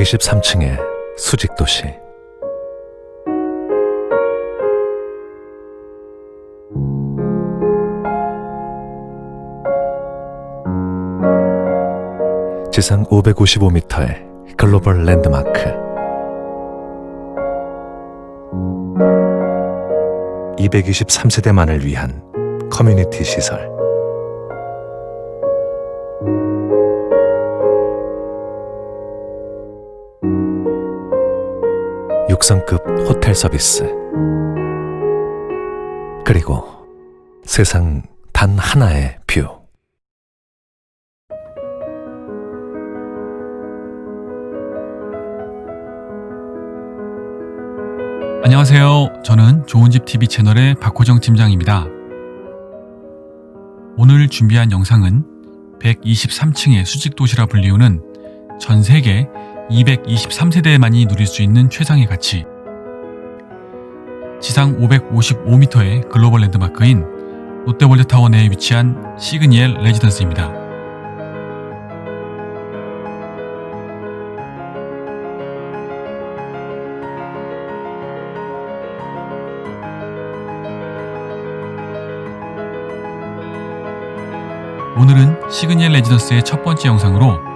123층의 수직 도시. 지상 555m의 글로벌 랜드마크. 223세대만을 위한 커뮤니티 시설. 육성급 호텔 서비스. 그리고 세상 단 하나의 뷰. 안녕하세요. 저는 좋은집 TV 채널의 박호정 팀장입니다. 오늘 준비한 영상은 123층의 수직 도시라 불리우는 전 세계 223세대만이 누릴 수 있는 최상의 가치 지상 555m의 글로벌 랜드마크인 롯데월드타워 내에 위치한 시그니엘 레지던스입니다. 오늘은 시그니엘 레지던스의 첫 번째 영상으로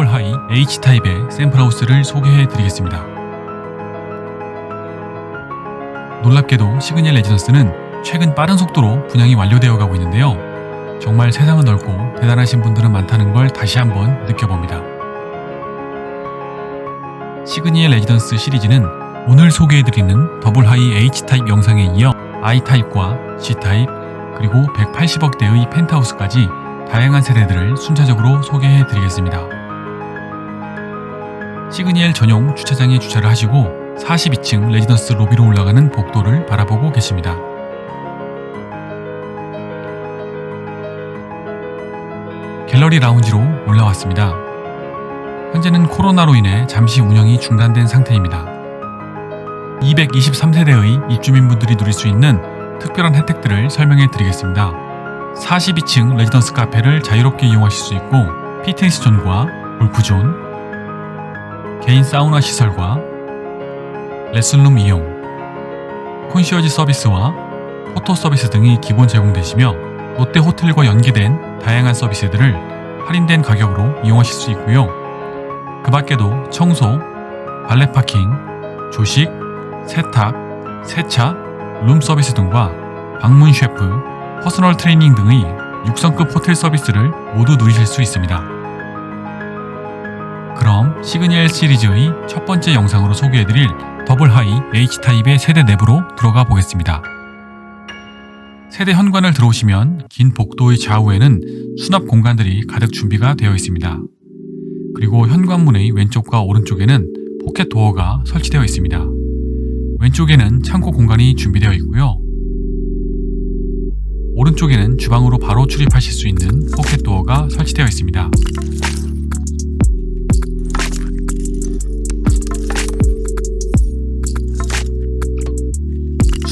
더블 하이 H타입의 샘플하우스를 소개해 드리겠습니다. 놀랍게도 시그니엘 레지던스는 최근 빠른 속도로 분양이 완료되어 가고 있는데요. 정말 세상은 넓고 대단하신 분들은 많다는 걸 다시 한번 느껴봅니다. 시그니엘 레지던스 시리즈는 오늘 소개해드리는 더블 하이 H타입 영상에 이어 I타입과 G타입 그리고 180억대의 펜트하우스까지 다양한 세대들을 순차적으로 소개해 드리겠습니다. 시그니엘 전용 주차장에 주차를 하시고 42층 레지던스 로비로 올라가는 복도를 바라보고 계십니다. 갤러리 라운지로 올라왔습니다. 현재는 코로나로 인해 잠시 운영이 중단된 상태입니다. 223세대의 입주민분들이 누릴 수 있는 특별한 혜택들을 설명해 드리겠습니다. 42층 레지던스 카페를 자유롭게 이용하실 수 있고 피트니스 존과 골프존, 개인 사우나 시설과 레슨룸 이용, 콘시어지 서비스와 포토 서비스 등이 기본 제공되시며 롯데 호텔과 연계된 다양한 서비스들을 할인된 가격으로 이용하실 수 있고요. 그 밖에도 청소, 발레 파킹, 조식, 세탁, 세차, 룸 서비스 등과 방문 셰프, 퍼스널 트레이닝 등의 육성급 호텔 서비스를 모두 누리실 수 있습니다. 그럼 시그니엘 시리즈의 첫 번째 영상으로 소개해드릴 더블 하이 H타입의 세대 내부로 들어가 보겠습니다. 세대 현관을 들어오시면 긴 복도의 좌우에는 수납 공간들이 가득 준비가 되어 있습니다. 그리고 현관문의 왼쪽과 오른쪽에는 포켓 도어가 설치되어 있습니다. 왼쪽에는 창고 공간이 준비되어 있고요. 오른쪽에는 주방으로 바로 출입하실 수 있는 포켓 도어가 설치되어 있습니다.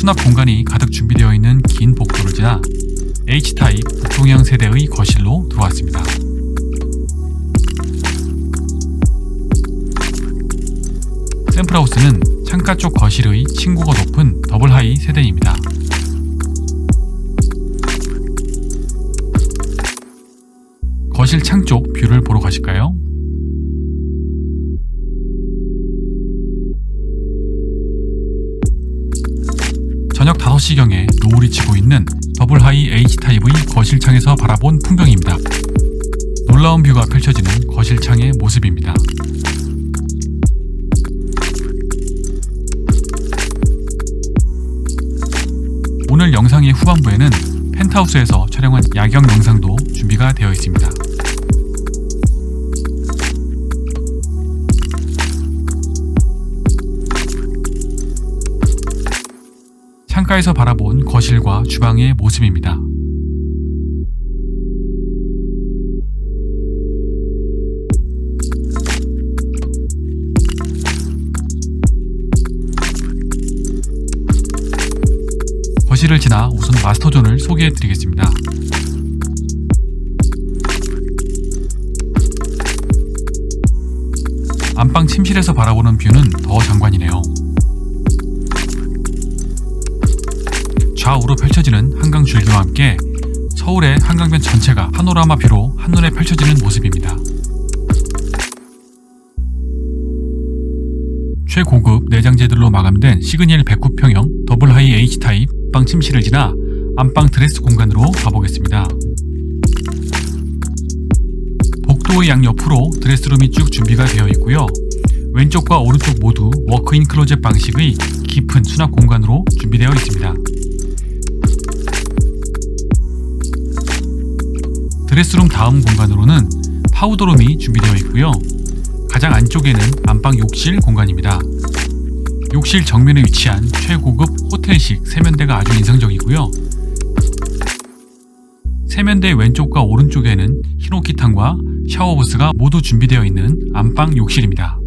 수납 공간이 가득 준비되어 있는 긴 복도를 지나 H타입 북동형 세대의 거실로 들어왔습니다. 샘플하우스는 창가 쪽 거실의 층고가 높은 더블 하이 세대입니다. 거실 창 쪽 뷰를 보러 가실까요? 저녁 5시경에 노을이 지고 있는 더블 하이 H타입의 거실 창에서 바라본 풍경입니다. 놀라운 뷰가 펼쳐지는 거실 창의 모습입니다. 오늘 영상의 후반부에는 펜트하우스에서 촬영한 야경 영상도 준비가 되어 있습니다. 창가에서 바라본 거실과 주방의 모습입니다. 거실을 지나 우선 마스터존을 소개해 드리겠습니다. 안방 침실에서 바라보는 뷰는 더 장관이네요. 좌우로 펼쳐지는 한강 줄기와 함께 서울의 한강변 전체가 파노라마 뷰로 한눈에 펼쳐지는 모습입니다. 최고급 내장재들로 마감된 시그니엘 109평형 더블 하이 H타입 방 침실을 지나 안방 드레스 공간으로 가보겠습니다. 복도의 양옆으로 드레스룸이 쭉 준비가 되어 있고요. 왼쪽과 오른쪽 모두 워크인 클로젯 방식의 깊은 수납 공간으로 준비되어 있습니다. 드레스룸 다음 공간으로는 파우더룸이 준비되어 있고요. 가장 안쪽에는 안방 욕실 공간입니다. 욕실 정면에 위치한 최고급 호텔식 세면대가 아주 인상적이고요. 세면대 왼쪽과 오른쪽에는 히노키탕과 샤워부스가 모두 준비되어 있는 안방 욕실입니다.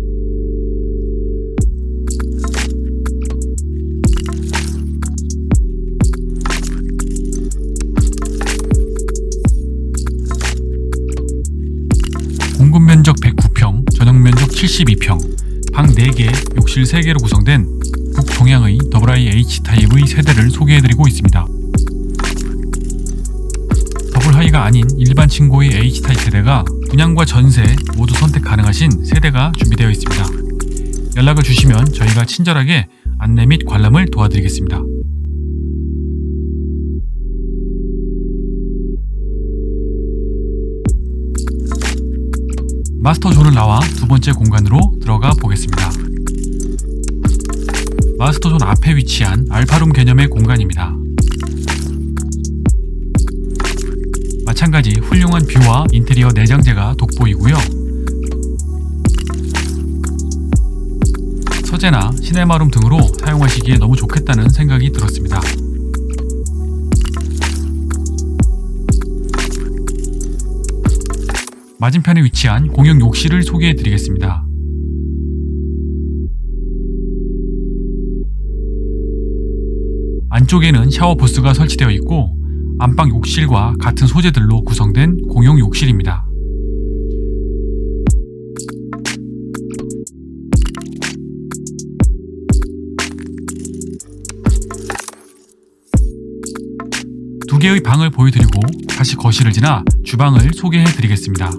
72평, 방 4개, 욕실 3개로 구성된 북동향의 더블아이 H타입의 세대를 소개해드리고 있습니다. 더블하이가 아닌 일반 층고의 H타입 세대가 분양과 전세 모두 선택 가능하신 세대가 준비되어 있습니다. 연락을 주시면 저희가 친절하게 안내 및 관람을 도와드리겠습니다. 마스터 존을 나와 두 번째 공간으로 들어가 보겠습니다. 마스터 존 앞에 위치한 알파룸 개념의 공간입니다. 마찬가지 훌륭한 뷰와 인테리어 내장재가 돋보이고요. 서재나 시네마룸 등으로 사용하시기에 너무 좋겠다는 생각이 들었습니다. 맞은편에 위치한 공용 욕실을 소개해 드리겠습니다. 안쪽에는 샤워 부스가 설치되어 있고 안방 욕실과 같은 소재들로 구성된 공용 욕실입니다. 두 개의 방을 보여드리고 다시 거실을 지나 주방을 소개해 드리겠습니다.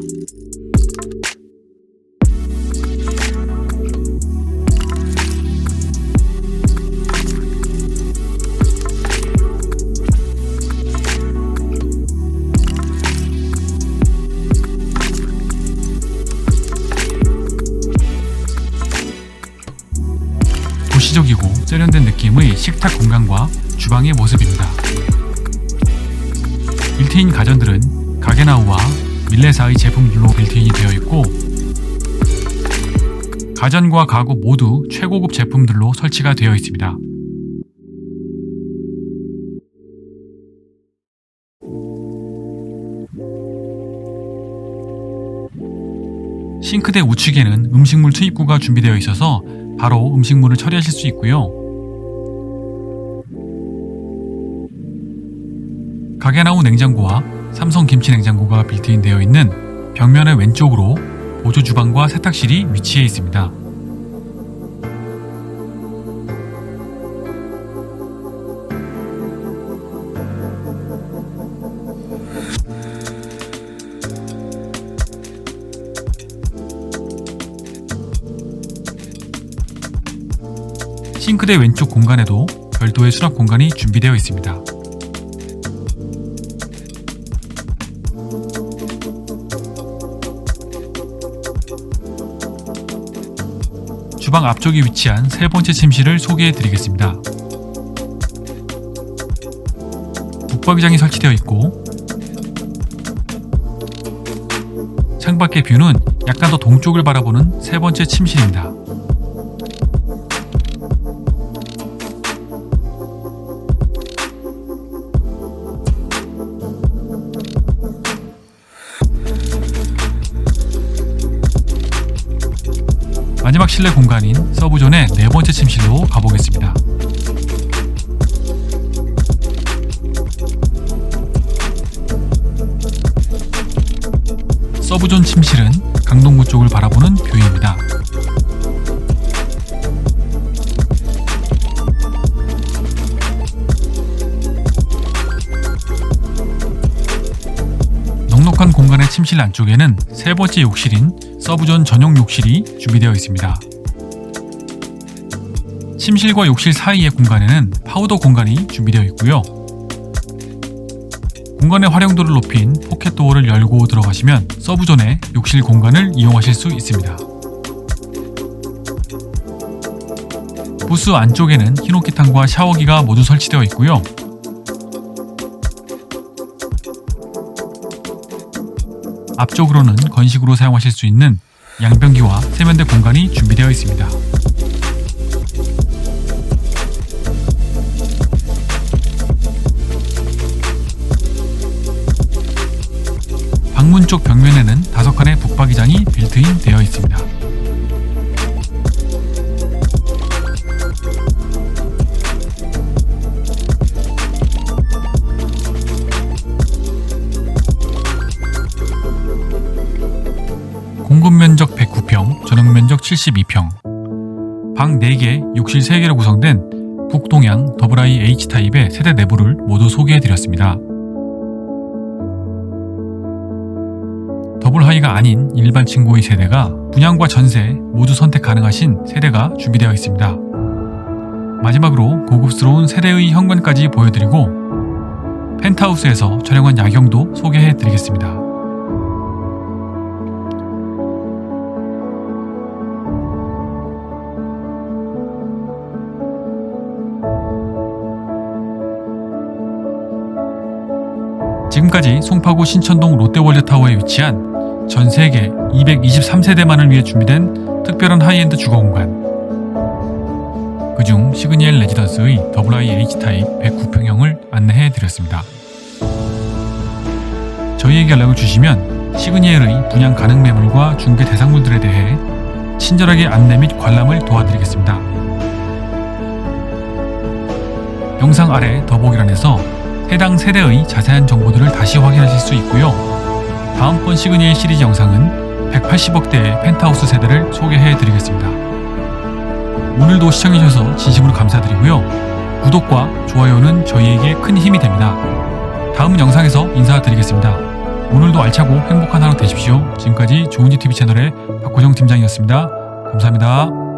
도시적이고 세련된 느낌의 식탁 공간과 주방의 모습입니다. 빌트인 가전들은 가게나우와 밀레사의 제품들로 빌트인이 되어 있고 가전과 가구 모두 최고급 제품들로 설치가 되어 있습니다. 싱크대 우측에는 음식물 투입구가 준비되어 있어서 바로 음식물을 처리하실 수 있고요. 가게나우 냉장고와 삼성 김치 냉장고가 빌트인 되어 있는 벽면의 왼쪽으로 보조 주방과 세탁실이 위치해 있습니다. 싱크대 왼쪽 공간에도 별도의 수납 공간이 준비되어 있습니다. 주방 앞쪽에 위치한 세 번째 침실을 소개해 드리겠습니다. 북박이장이 설치되어 있고 창밖의 뷰는 약간 더 동쪽을 바라보는 세 번째 침실입니다. 실내 공간인 서브존의 네 번째 침실로 가보겠습니다. 서브존 침실은 강동구 쪽을 바라보는 뷰입니다. 공간의 침실 안쪽에는 세 번째 욕실인 서브존 전용 욕실이 준비되어 있습니다. 침실과 욕실 사이의 공간에는 파우더 공간이 준비되어 있고요. 공간의 활용도를 높인 포켓 도어를 열고 들어가시면 서브존의 욕실 공간을 이용하실 수 있습니다. 부스 안쪽에는 흰옥기탕과 샤워기가 모두 설치되어 있고요. 앞쪽으로는 건식으로 사용하실 수 있는 양변기와 세면대 공간이 준비되어 있습니다. 방문 쪽 벽면에는 다섯 칸의 북박이장이 빌트인 되어 있습니다. 72평. 방 4개, 욕실 3개로 구성된 북동양 더블아이 H타입의 세대 내부를 모두 소개해 드렸습니다. 더블하이가 아닌 일반 층고의 세대가 분양과 전세 모두 선택 가능하신 세대가 준비되어 있습니다. 마지막으로 고급스러운 세대의 현관까지 보여드리고 펜트하우스에서 촬영한 야경도 소개해 드리겠습니다. 지금까지 송파구 신천동 롯데월드타워에 위치한 전 세계 223세대만을 위해 준비된 특별한 하이엔드 주거 공간. 그중 시그니엘 레지던스의 더블아이 H타입 109평형을 안내해 드렸습니다. 저희에게 연락을 주시면 시그니엘의 분양 가능 매물과 중개 대상물들에 대해 친절하게 안내 및 관람을 도와드리겠습니다. 영상 아래 더보기란에서 해당 세대의 자세한 정보들을 다시 확인하실 수 있고요. 다음번 시그니엘 시리즈 영상은 180억대의 펜트하우스 세대를 소개해 드리겠습니다. 오늘도 시청해주셔서 진심으로 감사드리고요. 구독과 좋아요는 저희에게 큰 힘이 됩니다. 다음 영상에서 인사드리겠습니다. 오늘도 알차고 행복한 하루 되십시오. 지금까지 좋은지 TV 채널의 박고정 팀장이었습니다. 감사합니다.